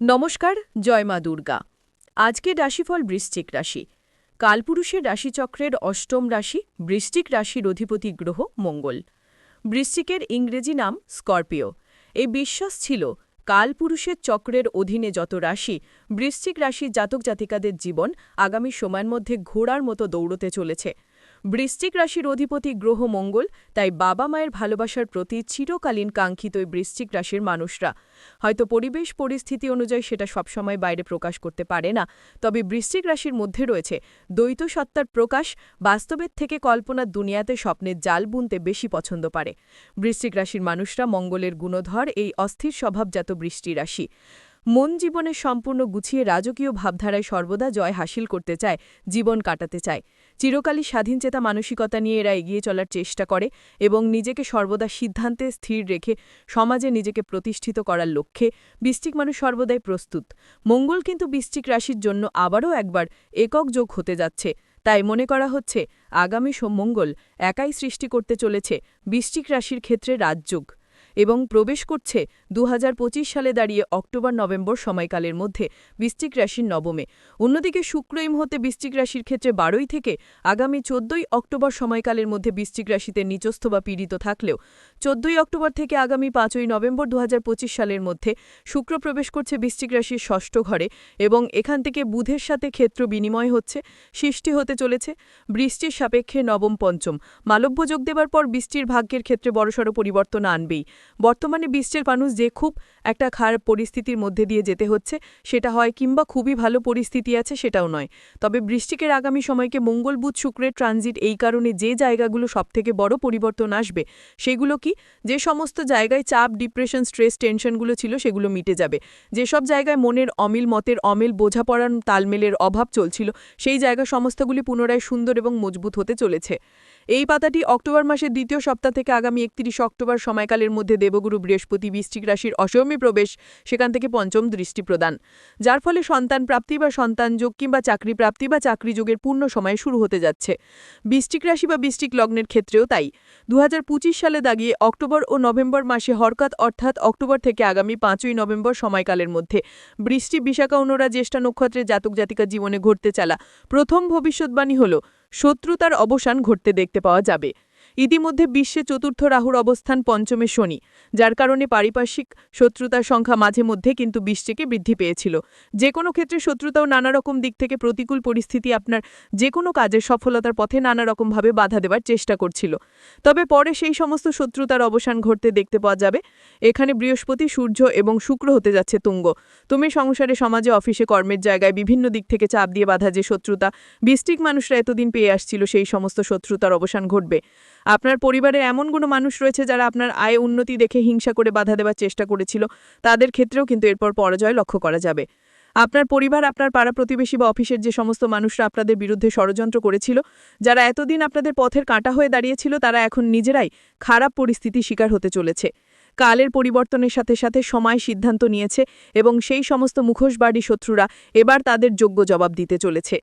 নমস্কার, জয় মা দুর্গা। আজকে রাশিফল বৃশ্চিক রাশি। কালপুরুষের রাশিচক্রের অষ্টম রাশি, বৃশ্চিক রাশির অধিপতি গ্রহ মঙ্গল। বৃশ্চিকের ইংরেজি নাম স্করপিও। এই বিশ্বাস ছিল, কালপুরুষের চক্রের অধীনে যত রাশি, বৃশ্চিক রাশির জাতক জাতিকাদের জীবন আগামী সময়ের মধ্যে ঘোড়ার মতো দৌড়তে চলেছে। বৃশ্চিক রাশির অধিপতি গ্রহ মঙ্গল, তাই বাবা মায়ের ভালোবাসার প্রতি চিরকালীন কাঙ্ক্ষিত বৃশ্চিক রাশির মানুষরা। হয়তো পরিবেশ পরিস্থিতি অনুযায়ী সেটা সবসময় বাইরে প্রকাশ করতে পারে না, তবে বৃশ্চিক রাশির মধ্যে রয়েছে দ্বৈত সত্তার প্রকাশ, বাস্তবের থেকে কল্পনার দুনিয়াতে স্বপ্নের জাল বুনতে বেশি পছন্দ পারে। বৃশ্চিক রাশির মানুষরা মঙ্গলের গুণধর, এই অস্থির স্বভাবজাত বৃষ্টি রাশি। মন জীবনে সম্পূর্ণ গুছিয়ে রাজকীয় ভাবধারায় সর্বদা জয় হাসিল করতে চায়, জীবন কাটাতে চায়। চিরকালই স্বাধীনচেতা মানসিকতা নিয়ে এরা এগিয়ে চলার চেষ্টা করে এবং নিজেকে সর্বদা সিদ্ধান্তে স্থির রেখে সমাজে নিজেকে প্রতিষ্ঠিত করার লক্ষ্যে বৃষ্টিক মানুষ সর্বদাই প্রস্তুত। মঙ্গল কিন্তু বৃষ্টিক রাশির জন্য আবারও একবার একক যোগ হতে যাচ্ছে। তাই মনে করা হচ্ছে, আগামী সোমঙ্গল একাই সৃষ্টি করতে চলেছে বৃষ্টিক রাশির ক্ষেত্রে রাজযোগ। এবং প্রবেশ করছে দু হাজার পঁচিশ সালে দাঁড়িয়ে অক্টোবর নভেম্বর সময়কালের মধ্যে বৃশ্চিক রাশির নবমে। অন্যদিকে শুক্র এই মুহূর্তে বৃশ্চিক রাশির ক্ষেত্রে বারোই থেকে আগামী চোদ্দই অক্টোবর সময়কালের মধ্যে বৃশ্চিক রাশিতে নিচস্থ বা পীড়িত থাকলেও চোদ্দই অক্টোবর থেকে আগামী পাঁচই নভেম্বর দু হাজার পঁচিশ সালের মধ্যে শুক্র প্রবেশ করছে বৃশ্চিক রাশির ষষ্ঠ ঘরে এবং এখান থেকে বুধের সাথে ক্ষেত্র বিনিময় হচ্ছে, সৃষ্টি হতে চলেছে। বৃষ্টির সাপেক্ষে নবম পঞ্চম। মালব্য যোগ দেবার পর বৃষ্টির ভাগ্যের ক্ষেত্রে বড়সড় পরিবর্তন আনবেই। বর্তমানে বিশ্বের মানুষ যে খুব একটা খারাপ পরিস্থিতির মধ্যে দিয়ে যেতে হচ্ছে, সেটা হয় কিংবা খুবই ভালো পরিস্থিতি আছে সেটাও নয়। তবে বৃষ্টিকের আগামী সময়কে মঙ্গল, বুধ শুক্রের ট্রানজিট এই কারণে যে জায়গাগুলো সবথেকে বড় পরিবর্তন আসবে, সেগুলো কি? যে সমস্ত জায়গায় চাপ, ডিপ্রেশন, স্ট্রেস, টেনশনগুলো ছিল সেগুলো মিটে যাবে। যেসব জায়গায় মনের অমিল, মতের অমিল, বোঝাপড়ার তালমেলের অভাব চলছিল, সেই জায়গা সমস্তগুলি পুনরায় সুন্দর এবং মজবুত হতে চলেছে। এই পাতাটি অক্টোবর মাসের দ্বিতীয় সপ্তাহ থেকে আগামী একত্রিশ অক্টোবর সময়কালের মধ্যে দেবগুরু বৃহস্পতি বৃষ্টিক রাশির অসমী প্রবেশ, সেখান থেকে পঞ্চম দৃষ্টি প্রদান। যার ফলে সন্তান প্রাপ্তি বা সন্তান যোগ কিংবা চাকরি প্রাপ্তি বা চাকরি যোগের পূর্ণ সময় শুরু হতে যাচ্ছে। বৃষ্টিক রাশি বা বৃষ্টিক লগ্নের ক্ষেত্রেও তাই। দু হাজার পঁচিশ সালে দাগিয়ে অক্টোবর ও নভেম্বর মাসে হরকাত অর্থাৎ অক্টোবর থেকে আগামী পাঁচই নভেম্বর সময়কালের মধ্যে বৃষ্টি, বিশাখা অনুরা জ্যেষ্ঠা নক্ষত্রের জাতক জাতিকা জীবনে ঘটতে চালা প্রথম ভবিষ্যৎবাণী হল শত্রুতার অবসান ঘটতে দেখতে পাওয়া যাবে। ইতিমধ্যে বিশ্বে চতুর্থ রাহুর অবস্থান পঞ্চমে শনি, যার কারণে পারিপার্শ্বিক শত্রুতার সংখ্যা মাঝে মধ্যে কিন্তু বিশ্বেকে বৃদ্ধি পেয়েছিল। যে কোনো ক্ষেত্রে শত্রুতাও নানা রকম দিক থেকে প্রতিকূল পরিস্থিতি আপনার যে কোনো কাজের সফলতার পথে নানা রকমভাবে বাধা দেবার চেষ্টা করছিল। তবে পরে সেই সমস্ত শত্রুতার অবসান ঘটতে দেখতে পাওয়া যাবে। এখানে বৃহস্পতি, সূর্য এবং শুক্র হতে যাচ্ছে তুঙ্গ। তুমি সংসারে, সমাজে, অফিসে, কর্মের জায়গায় বিভিন্ন দিক থেকে চাপ দিয়ে বাধা যে শত্রুতা বৃষ্টিক মানুষরা এতদিন পেয়ে আসছিল সেই সমস্ত শত্রুতার অবসান ঘটবে। আপনার পরিবারের এমন কোনো মানুষ রয়েছে যারা আপনার আয় উন্নতি দেখে হিংসা করে বাধা দেওয়ার চেষ্টা করেছিল? তাদের ক্ষেত্রেও কিন্তু এরপর পরাজয় লক্ষ্য করা যাবে। আপনার পরিবার, আপনার পাড়া প্রতিবেশী বা অফিসের যে সমস্ত মানুষরা আপনাদের বিরুদ্ধে ষড়যন্ত্র করেছিল, যারা এতদিন আপনাদের পথের কাঁটা হয়ে দাঁড়িয়েছিল, তারা এখন নিজেরাই খারাপ পরিস্থিতি শিকার হতে চলেছে। কালের পরিবর্তনের সাথে সাথে সময় সিদ্ধান্ত নিয়েছে এবং সেই সমস্ত মুখোশবাড়ি শত্রুরা এবার তাদের যোগ্য জবাব দিতে চলেছে।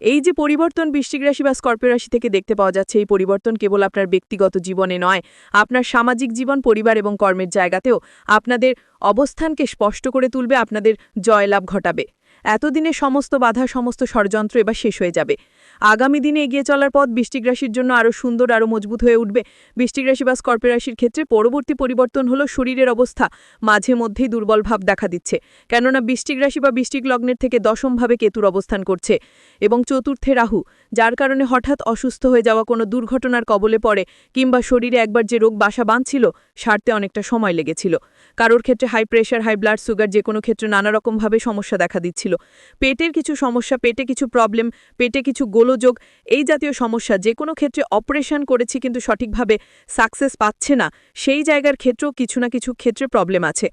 এই যে পরিবর্তন বৃষ্টিক রাশি বা স্কর্পিও রাশি থেকে দেখতে পাওয়া যাচ্ছে, এই পরিবর্তন কেবল আপনার ব্যক্তিগত জীবনে নয়, আপনার সামাজিক জীবন, পরিবার এবং কর্মের জায়গাতেও আপনাদের অবস্থানকে স্পষ্ট করে তুলবে, আপনাদের জয়লাভ ঘটাবে। এতদিনে সমস্ত বাধা, সমস্ত ষড়যন্ত্র এবার শেষ হয়ে যাবে। আগামী দিনে এগিয়ে চলার পথ বৃষ্টিক রাশির জন্য আরও সুন্দর আরও মজবুত হয়ে উঠবে। বৃষ্টিক রাশি বা স্কর্পিও রাশির ক্ষেত্রে পরবর্তী পরিবর্তন হলো শরীরের অবস্থা। মাঝে মধ্যেই দুর্বল ভাব দেখা দিচ্ছে। কেননা বৃষ্টিক রাশি বা বৃষ্টিক লগ্নের থেকে দশমভাবে কেতুর অবস্থান করছে। এবং চতুর্থে রাহু, যার কারণে হঠাৎ অসুস্থ হয়ে যাওয়া কোনো দুর্ঘটনার কবলে পড়ে কিংবা শরীরে একবার যে রোগ বাসা বাঁধছিল, সারতে অনেকটা সময় লেগেছিল। কারোর ক্ষেত্রে high pressure high blood sugar যে কোনো ক্ষেত্রে নানা রকমভাবে সমস্যা দেখা দিচ্ছিল। পেটের কিছু সমস্যা, পেটে কিছু প্রবলেম পেটে কিছু গোলযোগ, এই জাতীয় সমস্যা, যে কোনো ক্ষেত্রে অপারেশন করেছি কিন্তু সঠিকভাবে সাকসেস পাচ্ছে না, সেই জায়গার ক্ষেত্রেও কিছু না কিছু ক্ষেত্রে প্রবলেম আছে।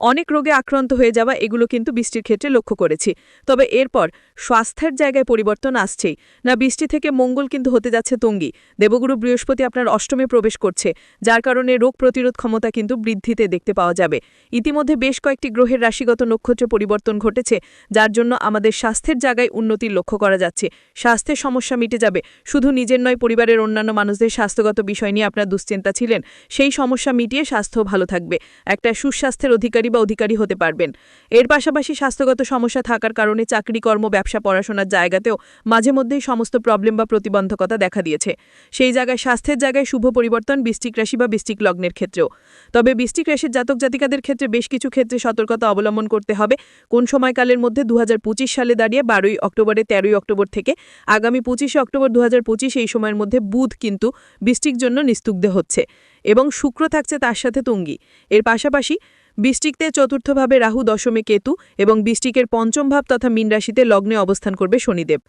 অনেক রোগে আক্রান্ত হয়ে যাওয়া এগুলো কিন্তু বৃষ্টির ক্ষেত্রে লক্ষ্য করেছি। তবে এরপর স্বাস্থ্যের জায়গায় পরিবর্তন আসছেই। না, বৃষ্টি থেকে মঙ্গল কিন্তু হতে যাচ্ছে তঙ্গি। দেবগুরু বৃহস্পতি আপনার অষ্টমে প্রবেশ করছে, যার কারণে রোগ প্রতিরোধ ক্ষমতা কিন্তু বৃদ্ধিতে দেখতে পাওয়া যাবে। ইতিমধ্যে বেশ কয়েকটি গ্রহের রাশিগত নক্ষত্রে পরিবর্তন ঘটেছে, যার জন্য আমাদের স্বাস্থ্যের জায়গায় উন্নতির লক্ষ্য করা যাচ্ছে। স্বাস্থ্যের সমস্যা মিটে যাবে। শুধু নিজের নয়, পরিবারের অন্যান্য মানুষদের স্বাস্থ্যগত বিষয় নিয়ে আপনার দুশ্চিন্তা ছিলেন। সেই সমস্যা মিটিয়ে স্বাস্থ্য ভালো থাকবে। একটা সুস্বাস্থ্যের অধিকারী বা অধিকারী হতে পারবেন। এর পাশাপাশি স্বাস্থ্যগত সমস্যা থাকার কারণে চাকরি, কর্ম, ব্যবসা, পড়াশোনার জায়গাতেও মাঝে মধ্যেই সমস্ত প্রবলেম বা প্রতিবন্ধকতা দেখা দিয়েছে। সেই জায়গায় স্বাস্থ্যের জায়গায় শুভ পরিবর্তন বৃষ্টিক রাশি বা বৃষ্টিক লগ্নের ক্ষেত্রেও। তবে বৃষ্টিক রাশির জাতক জাতিকাদের ক্ষেত্রে বেশ কিছু ক্ষেত্রে সতর্কতা অবলম্বন করতে হবে। কোন সময়কালের মধ্যে দু হাজার পঁচিশ সালে দাঁড়িয়ে বারোই অক্টোবরে, তেরোই অক্টোবর থেকে আগামী পঁচিশে অক্টোবর দু হাজার পঁচিশ এই সময়ের মধ্যে বুধ কিন্তু বৃষ্টির জন্য নিস্তুগ্ধ হচ্ছে এবং শুক্র থাকছে তার সাথে তুঙ্গি। এর পাশাপাশি বৃষ্টিকতে চতুর্থভাবে রাহু দশমে কেতু এবং বৃষ্টিকের পঞ্চম ভাব তথা মীন রাশিতে লগ্নে অবস্থান করবে শনিদেব।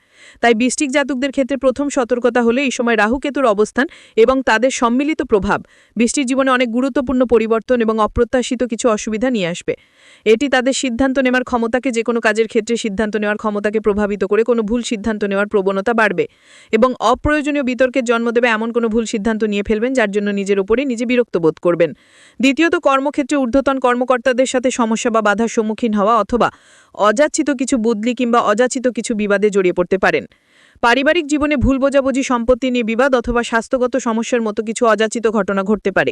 তাই বৃষ্টিক জাতকদের ক্ষেত্রে প্রথম সতর্কতা হলে এই সময় রাহু কেতুর অবস্থান এবং তাদের সম্মিলিত প্রভাব। বৃষ্টির জীবনে অনেক গুরুত্বপূর্ণ পরিবর্তন এবং অপ্রত্যাশিত কিছু অসুবিধা নিয়ে আসবে। এটি তাদের সিদ্ধান্ত নেওয়ার ক্ষমতাকে যে কোনো কাজের ক্ষেত্রে সিদ্ধান্ত নেওয়ার ক্ষমতাকে প্রভাবিত করে কোনো ভুল সিদ্ধান্ত নেওয়ার প্রবণতা বাড়বে এবং অপ্রয়োজনীয় বিতর্কের জন্ম দেবে এমন কোনো ভুল সিদ্ধান্ত নিয়ে ফেলবেন যার জন্য নিজের উপরে নিজে বিরক্ত বোধ করবেন। দ্বিতীয়ত, কর্মক্ষেত্রে ঊর্ধ্বতন কর্মকর্তাদের সাথে সমস্যা বা বাধার সম্মুখীন হওয়া অথবা অযাচিত কিছু বুদলি কিংবা অযাচিত কিছু বিবাদে জড়িয়ে পড়তে পারেন। পারিবারিক জীবনে ভুল বোঝাবুঝি, সম্পত্তি নিয়ে বিবাদ অথবা স্বাস্থ্যগত সমস্যার মতো কিছু অযাচিত ঘটনা ঘটতে পারে।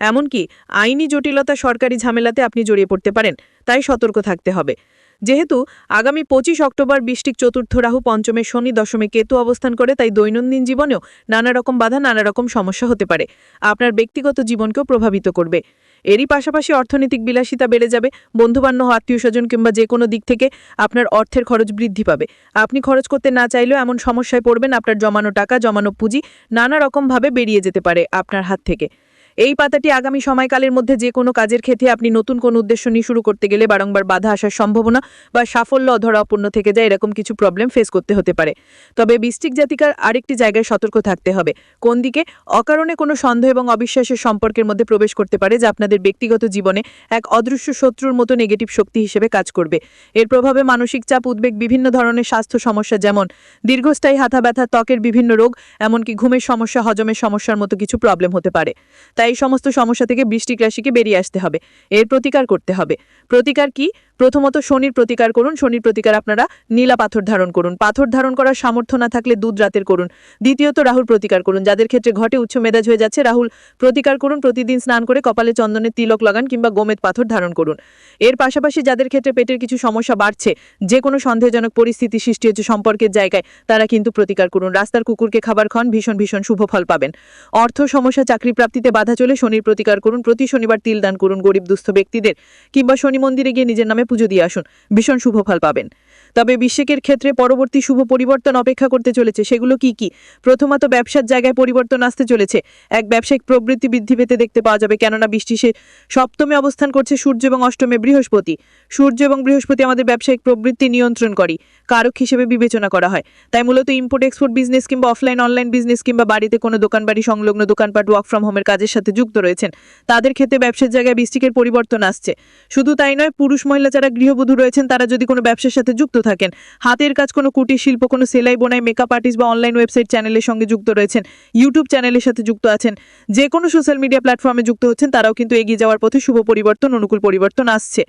এমনকি আইনি জটিলতা সরকারি ঝামেলাতে আপনি জড়িয়ে পড়তে পারেন, তাই সতর্ক থাকতে হবে। যেহেতু আগামী পঁচিশ অক্টোবর বৃষ্টিক চতুর্থ রাহু পঞ্চমে শনি দশমে কেতু অবস্থান করে, তাই দৈনন্দিন জীবনেও নানা রকম বাধা, নানা রকম সমস্যা হতে পারে। আপনার ব্যক্তিগত জীবনকেও প্রভাবিত করবে। এরই পাশাপাশি অর্থনৈতিক বিলাসিতা বেড়ে যাবে, বন্ধুবান্ধব, আত্মীয় স্বজন কিংবা যে কোনো দিক থেকে আপনার অর্থের খরচ বৃদ্ধি পাবে। আপনি খরচ করতে না চাইলেও এমন সমস্যায় পড়বেন, আপনার জমানো টাকা, জমানো পুঁজি নানা রকমভাবে বেরিয়ে যেতে পারে আপনার হাত থেকে। এই পাতাটি আগামী সময়কালের মধ্যে যে কোনো কাজের ক্ষেত্রে আপনি নতুন কোনো উদ্দেশ্য নিয়ে শুরু করতে গেলে বারংবার বাধা আসার সম্ভাবনা বা সাফল্য অধরা অপূর্ণ থেকে যায় এরকম কিছু প্রবলেম ফেস করতে হতে পারে। তবে বৃষ্টিক জাতিকার আরেকটি জায়গায় সতর্ক থাকতে হবে। কোন দিকে? অকারণে কোনো সন্দেহ এবং অবিশ্বাসের সম্পর্কের মধ্যে প্রবেশ করতে পারে যা আপনাদের ব্যক্তিগত জীবনে এক অদৃশ্য শত্রুর মতো নেগেটিভ শক্তি হিসেবে কাজ করবে। এর প্রভাবে মানসিক চাপ, উদ্বেগ, বিভিন্ন ধরনের স্বাস্থ্য সমস্যা যেমন দীর্ঘস্থায়ী হাতা ব্যথা ত্বকের বিভিন্ন রোগ, এমনকি ঘুমের সমস্যা, হজমের সমস্যার মতো কিছু প্রবলেম হতে পারে। তাই এই সমস্ত সমস্যা থেকে বৃষ্টিক রাশিকে বেরিয়ে আসতে হবে। এর প্রতিকার করতে হবে। প্রতিকার কি? প্রথমত শনির প্রতিকার করুন, শনির প্রতিকার আপনারা নীলা পাথর ধারণ করুন। পাথর ধারণ করার সামর্থ্য না থাকলে দুধ রাতের করুন। দ্বিতীয়ত রাহুল প্রতিকার করুন। যাদের ক্ষেত্রে ঘটে উচ্চ মেজাজ হয়ে যাচ্ছে, রাহুল প্রতিকার করুন। প্রতিদিন স্নান করে কপালে চন্দনের তিলক লাগান কিংবা গোমেদ পাথর ধারণ করুন। এর পাশাপাশি যাদের ক্ষেত্রে পেটের কিছু সমস্যা বাড়ছে যে কোনো সন্দেহজনক পরিস্থিতি সৃষ্টি হচ্ছে সম্পর্কের জায়গায়, তারা কিন্তু প্রতিকার করুন। রাস্তার কুকুরকে খাবার খান, ভীষণ ভীষণ শুভ ফল পাবেন। অর্থ, সমস্যা, চাকরি প্রাপ্তিতে বাধা চলে শনির প্রতিকার করুন। প্রতি শনিবার তিল দান করুন গরিব দুস্থ ব্যক্তিদের। কিংবা শনি মন্দিরে গিয়ে নিজের নামে পুজো দিয়ে আসুন। ভীষণ শুভ ফল পাবেন। তবে বিশ্বেকের ক্ষেত্রে পরবর্তী শুভ পরিবর্তন অপেক্ষা করতে চলেছে। সেগুলো কি কি? প্রথমত ব্যবসার জায়গায় পরিবর্তন আসতে চলেছে। এক ব্যবসায়িক প্রবৃত্তি বৃদ্ধি পেতে দেখতে পাওয়া যাবে। কেননা বৃষ্টি সে সপ্তমে অবস্থান করছে সূর্য এবং অষ্টমে বৃহস্পতি। সূর্য এবং বৃহস্পতি আমাদের ব্যবসায়িক প্রবৃত্তি নিয়ন্ত্রণ করি, কারক হিসেবে বিবেচনা করা হয়। তাই মূলত ইম্পোর্ট এক্সপোর্ট বিজনেস কিংবা অফলাইন অনলাইন বিজনেস কিংবা বাড়িতে কোনো দোকান বাড়ি, সংলগ্ন দোকানপাট ওয়ার্ক ফ্রম হোমের কাজের সাথে যুক্ত রয়েছেন। তাদের ক্ষেত্রে ব্যবসার জায়গায় বৃষ্টিকের পরিবর্তন আসছে। শুধু তাই নয় পুরুষ মহিলা যারা গৃহবধূ রয়েছেন, তারা যদি কোনো ব্যবসার সাথে যুক্ত থাকেন, হাতের কাজ কোনো কুটির শিল্প, কোনো সেলাই, বোনাই মেকআপ আর্টিস্ট বা অনলাইন ওয়েবসাইট চ্যানেলের সঙ্গে যুক্ত রয়েছেন ইউটিউব চ্যানেলের সাথে যুক্ত আছেন যে কোনো সোশ্যাল মিডিয়া প্ল্যাটফর্মে যুক্ত হচ্ছেন, তারাও কিন্তু এগিয়ে যাওয়ার পথে শুভ পরিবর্তন, অনুকূল পরিবর্তন আসছে।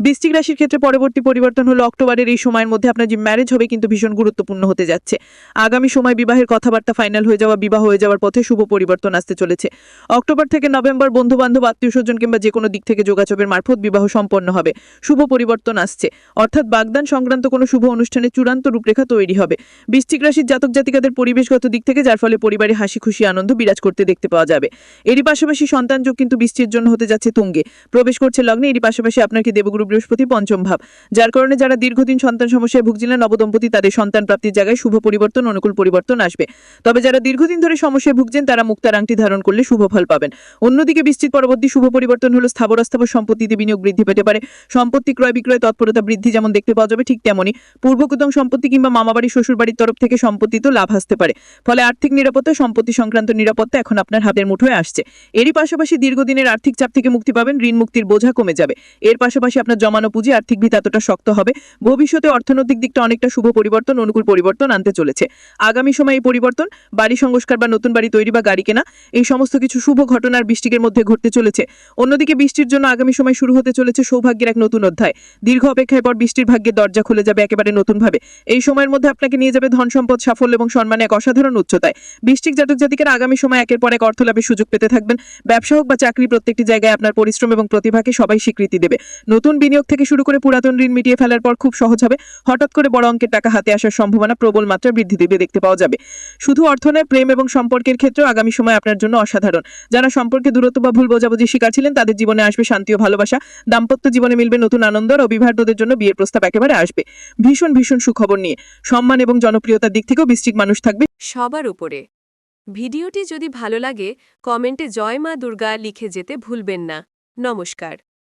বৃশ্চিক রাশির ক্ষেত্রে পরবর্তী পরিবর্তন হলো অক্টোবরের এই সময়ের মধ্যে আপনার যে ম্যারেজ হবে কিন্তু ভীষণ গুরুত্বপূর্ণ হতে যাচ্ছে। আগামী সময় বিবাহের কথাবার্তা ফাইনাল হয়ে যাওয়া, বিবাহ হয়ে যাওয়ার পথে শুভ পরিবর্তন আসতে চলেছে। অক্টোবর থেকে নভেম্বর বন্ধু বান্ধব আত্মীয় স্বজন কিংবা যে কোনো দিক থেকে যোগাযোগের মারফত বিবাহ সম্পন্ন হবে। শুভ পরিবর্তন আসছে। অর্থাৎ বাগদান সংক্রান্ত কোনো শুভ অনুষ্ঠানে চূড়ান্ত রূপরেখা তৈরি হবে। বৃষ্টিক রাশির জাতক জাতিকাদের পরিবেশগত দিক থেকে যার ফলে পরিবারে হাসি, খুশি, আনন্দ বিরাজ করতে দেখতে পাওয়া যাবে। এরই পাশাপাশি সন্তান যোগ কিন্তু বৃষ্টির জন্য হতে যাচ্ছে তুঙ্গে। প্রবেশ করছে লগ্নে, এরই পাশাপাশি আপনার কি দেবগুরু বৃহস্পতি পঞ্চম ভাব। যার কারণে যারা দীর্ঘদিন সন্তান সমস্যায় ভুগছিলেন, নবদম্পতি তাদের সন্তান প্রাপ্তির জায়গায় শুভ পরিবর্তন, অনুকূল পরিবর্তন আসবে। তবে যারা দীর্ঘদিন ধরে সমস্যায় ভুগছেন, তারা মুক্তার আংটি ধারণ করলে শুভ ফল পাবেন। অন্যদিকে বৃষ্টির পরবর্তী শুভ পরিবর্তন হলো স্থাবর অস্থাবর সম্পত্তিতে বিনিয়োগ বৃদ্ধি পেতে পারে। সম্পত্তি ক্রয় বিক্রয় তৎপরতা বৃদ্ধি যেমন দেখতে পাওয়া যাবে ঠিক তেমনই। পূর্বকুতং সম্পত্তি কিংবা মামাবাড়ি শ্বশুরবাড়ির তরফ থেকে সম্পত্তি তো লাভ আসতে পারে। ফলে আর্থিক নিরাপত্তা, সম্পত্তি সংক্রান্ত নিরাপত্তা এখন আপনার হাতের মুঠোয় আসছে। এরই পাশাপাশি দীর্ঘদিনের আর্থিক চাপ থেকে মুক্তি পাবেন, ঋণ মুক্তির বোঝা কমে যাবে। এর পাশাপাশি আপনার জমানো পুঁজি আর্থিক ভিত এতটা শক্ত হবে। ভবিষ্যতে অর্থনৈতিক দিকটা অনেকটা শুভ পরিবর্তন, অনুকূল পরিবর্তন আনতে চলেছে। আগামী সময়ে এই পরিবর্তন, বাড়ি সংস্কার বা নতুন বাড়ি তৈরি বা গাড়ি কেনা, এই সমস্ত কিছু শুভ ঘটনার বৃষ্টিকের মধ্যে ঘটতে চলেছে। অন্যদিকে বৃষ্টির জন্য আগামী সময় শুরু হতে চলেছে সৌভাগ্যের এক নতুন অধ্যায়। দীর্ঘ অপেক্ষায় পর বৃষ্টির ভাগ্যের দরজা খুলে যাবে একেবারে নতুনভাবে। এই সময়ের মধ্যে আপনাকে নিয়ে যাবে ধন সম্পদ, সাফল্য এবং সম্মানে এক অসাধারণ উচ্চতায়। বৃষ্টিক জাতক জাতিকেরা আগামী সময় একের পর এক অর্থ লাভের সুযোগ পেতে থাকবেন। ব্যবসা হোক বা চাকরি, প্রত্যেকটি জায়গায় আপনার পরিশ্রম এবং প্রতিভাকে সবাই স্বীকৃতি দেবে। নতুন বিনিয়োগ থেকে শুরু করে পুরাতন ঋণ মিটিয়ে ফেলার পর খুব সহজ হবে। হঠাৎ করে বড় অঙ্কের টাকা হাতে আসার সম্ভাবনা প্রবল মাত্রা বৃদ্ধি দেবে, দেখতে পাওয়া যাবে। শুধু অর্থ নয়, প্রেম এবং সম্পর্কের ক্ষেত্রেও আগামী সময় আপনার জন্য অসাধারণ। যারা সম্পর্কে দূরত্ব বা ভুল বোঝাবুঝির শিকার ছিলেন, তাদের জীবনে আসবে শান্তি ও ভালোবাসা। দাম্পত্য জীবনে মিলবে নতুন আনন্দ আর অবিবাহিতদের জন্য বিয়ের প্রস্তাব একেবারে আসবে। ভীষণ ভীষণ সুখবর নিয়ে। সম্মান এবং জনপ্রিয়তার দিক থেকেও বৃশ্চিক মানুষ থাকবে। সবার উপরে। ভিডিওটি যদি ভালো লাগে, কমেন্টে জয় মা দুর্গা লিখে যেতে ভুলবেন না। নমস্কার।